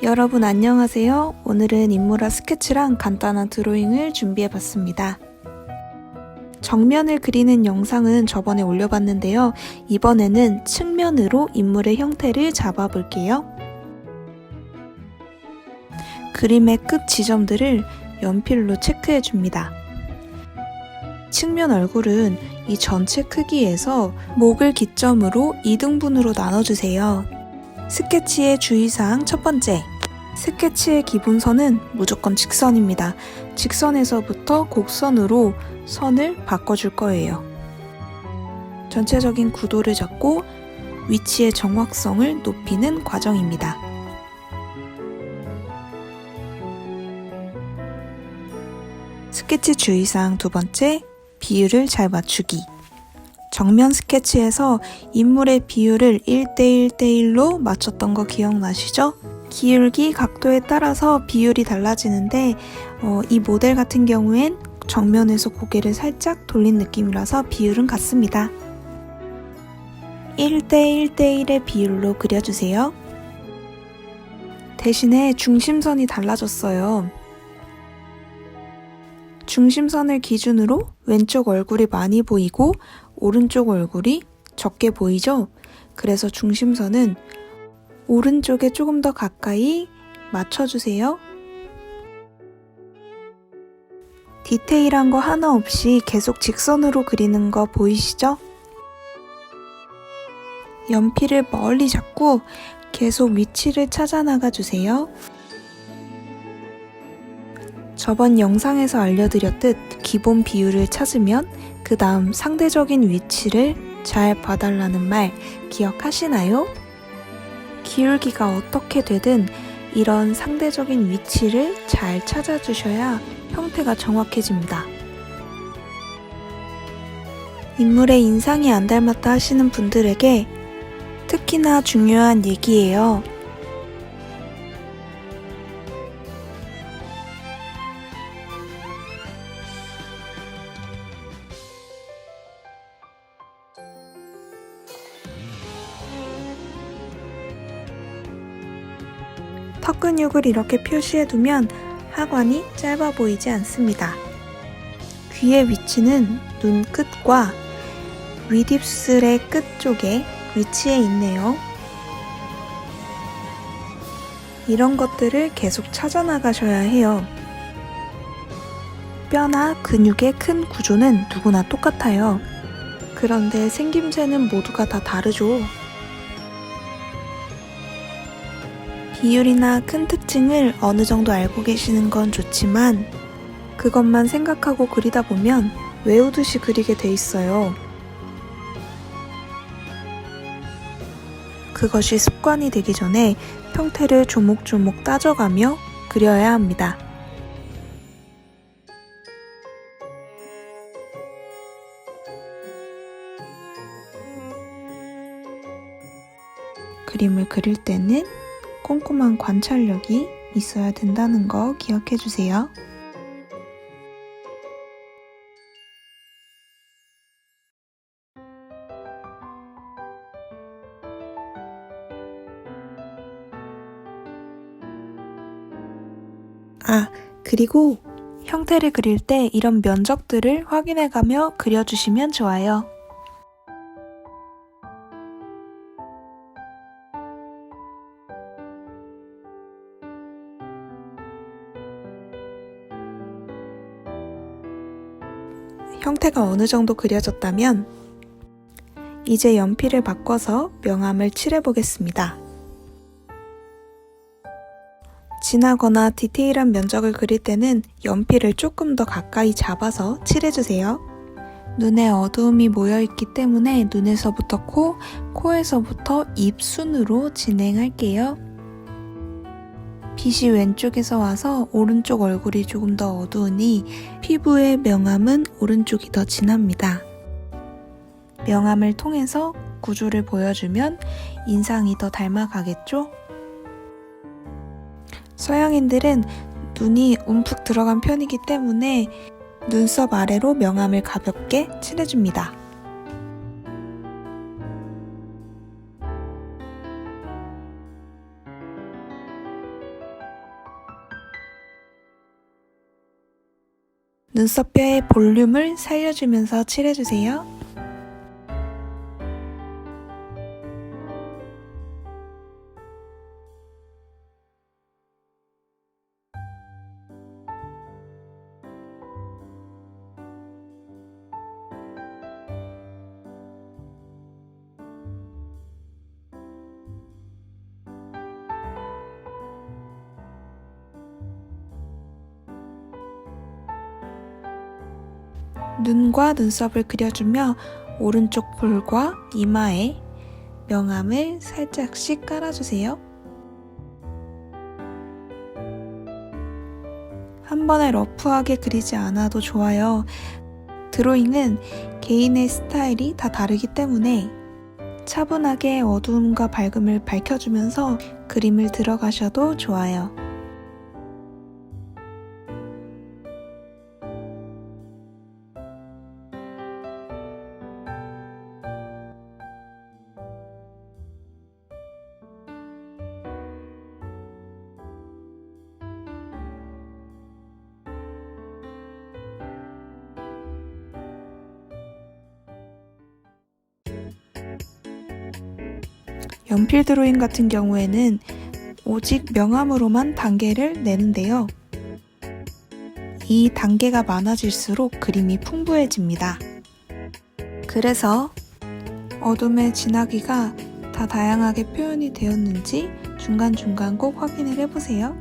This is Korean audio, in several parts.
여러분 안녕하세요. 오늘은 인물화 스케치랑 간단한 드로잉을 준비해 봤습니다. 정면을 그리는 영상은 저번에 올려봤는데요. 이번에는 측면으로 인물의 형태를 잡아볼게요. 그림의 끝 지점들을 연필로 체크해 줍니다. 측면 얼굴은 이 전체 크기에서 목을 기점으로 2등분으로 나눠주세요. 스케치의 주의사항 첫 번째. 스케치의 기본선은 무조건 직선입니다. 직선에서부터 곡선으로 선을 바꿔줄 거예요. 전체적인 구도를 잡고 위치의 정확성을 높이는 과정입니다. 스케치 주의사항 두 번째, 비율을 잘 맞추기. 정면 스케치에서 인물의 비율을 1대1대1로 맞췄던 거 기억나시죠? 기울기, 각도에 따라서 비율이 달라지는데 어, 이 모델 같은 경우엔 정면에서 고개를 살짝 돌린 느낌이라서 비율은 같습니다. 1대1대1의 비율로 그려주세요. 대신에 중심선이 달라졌어요. 중심선을 기준으로 왼쪽 얼굴이 많이 보이고 오른쪽 얼굴이 적게 보이죠? 그래서 중심선은 오른쪽에 조금 더 가까이 맞춰주세요. 디테일한 거 하나 없이 계속 직선으로 그리는 거 보이시죠? 연필을 멀리 잡고 계속 위치를 찾아 나가 주세요. 저번 영상에서 알려드렸듯 기본 비율을 찾으면 그 다음 상대적인 위치를 잘 봐달라는 말 기억하시나요? 기울기가 어떻게 되든 이런 상대적인 위치를 잘 찾아주셔야 형태가 정확해집니다. 인물의 인상이 안 닮았다 하시는 분들에게 특히나 중요한 얘기예요. 턱 근육을 이렇게 표시해두면 하관이 짧아 보이지 않습니다. 귀의 위치는 눈 끝과 윗입술의 끝 쪽에 위치해 있네요. 이런 것들을 계속 찾아 나가셔야 해요. 뼈나 근육의 큰 구조는 누구나 똑같아요. 그런데 생김새는 모두가 다 다르죠. 비율이나 큰 특징을 어느 정도 알고 계시는 건 좋지만 그것만 생각하고 그리다 보면 외우듯이 그리게 돼 있어요. 그것이 습관이 되기 전에 형태를 조목조목 따져가며 그려야 합니다. 그림을 그릴 때는 꼼꼼한 관찰력이 있어야 된다는 거 기억해 주세요. 아, 그리고 형태를 그릴 때 이런 면적들을 확인해 가며 그려주시면 좋아요. 형태가 어느 정도 그려졌다면 이제 연필을 바꿔서 명암을 칠해 보겠습니다. 진하거나 디테일한 면적을 그릴 때는 연필을 조금 더 가까이 잡아서 칠해주세요. 눈에 어두움이 모여있기 때문에 눈에서부터 코, 코에서부터 입 순으로 진행할게요. 빛이 왼쪽에서 와서 오른쪽 얼굴이 조금 더 어두우니 피부의 명암은 오른쪽이 더 진합니다. 명암을 통해서 구조를 보여주면 인상이 더 닮아가겠죠? 서양인들은 눈이 움푹 들어간 편이기 때문에 눈썹 아래로 명암을 가볍게 칠해줍니다. 눈썹뼈의 볼륨을 살려주면서 칠해주세요. 눈과 눈썹을 그려주며 오른쪽 볼과 이마에 명암을 살짝씩 깔아주세요. 한 번에 러프하게 그리지 않아도 좋아요. 드로잉은 개인의 스타일이 다 다르기 때문에 차분하게 어두움과 밝음을 밝혀주면서 그림을 들어가셔도 좋아요. 연필 드로잉 같은 경우에는 오직 명암으로만 단계를 내는데요. 이 단계가 많아질수록 그림이 풍부해집니다. 그래서 어둠의 진하기가 다 다양하게 표현이 되었는지 중간중간 꼭 확인을 해보세요.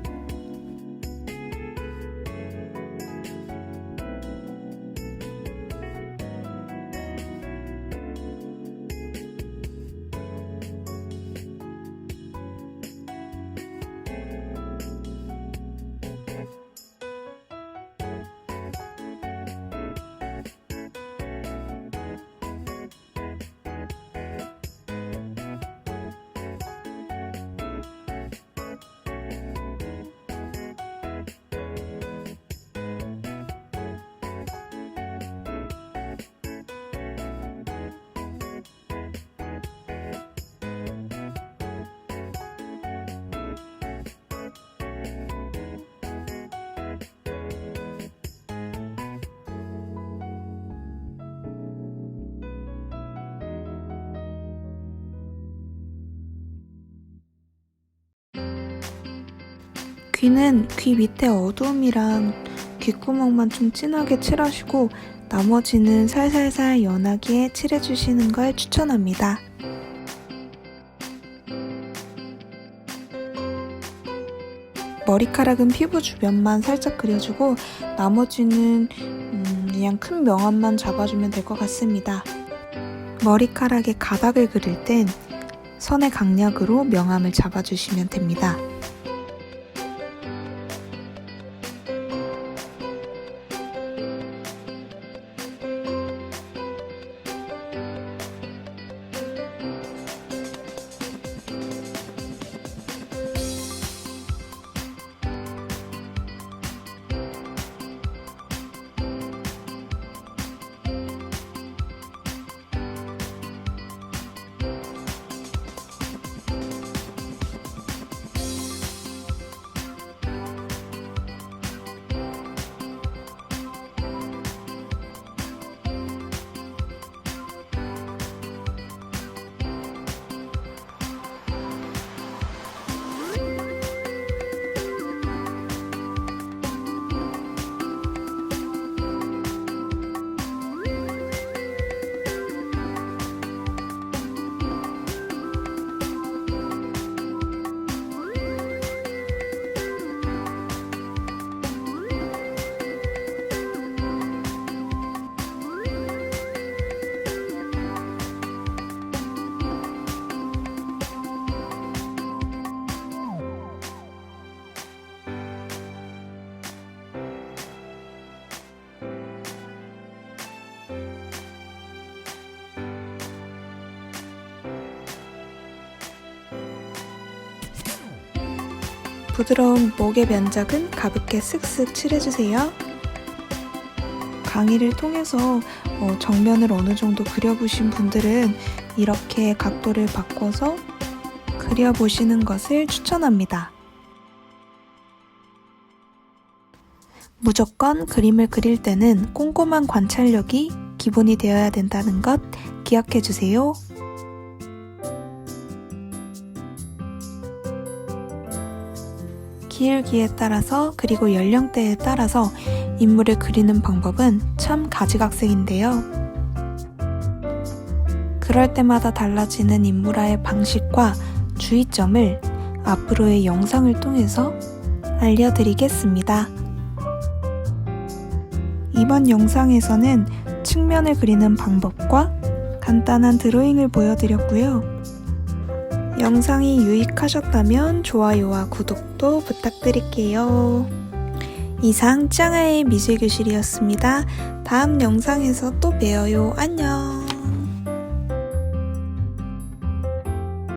귀는 귀 밑에 어두움이랑 귓구멍만 좀 진하게 칠하시고 나머지는 살살살 연하게 칠해주시는 걸 추천합니다. 머리카락은 피부 주변만 살짝 그려주고 나머지는 음, 그냥 큰 명암만 잡아주면 될 것 같습니다. 머리카락의 가닥을 그릴 땐 선의 강약으로 명암을 잡아주시면 됩니다. 부드러운 목의 면적은 가볍게 쓱쓱 칠해주세요. 강의를 통해서 어, 정면을 어느 정도 그려보신 분들은 이렇게 각도를 바꿔서 그려보시는 것을 추천합니다. 무조건 그림을 그릴 때는 꼼꼼한 관찰력이 기본이 되어야 된다는 것 기억해 주세요. 기울기에 따라서 그리고 연령대에 따라서 인물을 그리는 방법은 참 가지각색인데요. 그럴 때마다 달라지는 인물화의 방식과 주의점을 앞으로의 영상을 통해서 알려드리겠습니다. 이번 영상에서는 측면을 그리는 방법과 간단한 드로잉을 보여드렸고요. 영상이 유익하셨다면 좋아요와 구독도 부탁드릴게요. 이상 짱아의 미술교실이었습니다. 다음 영상에서 또 봬요. 안녕!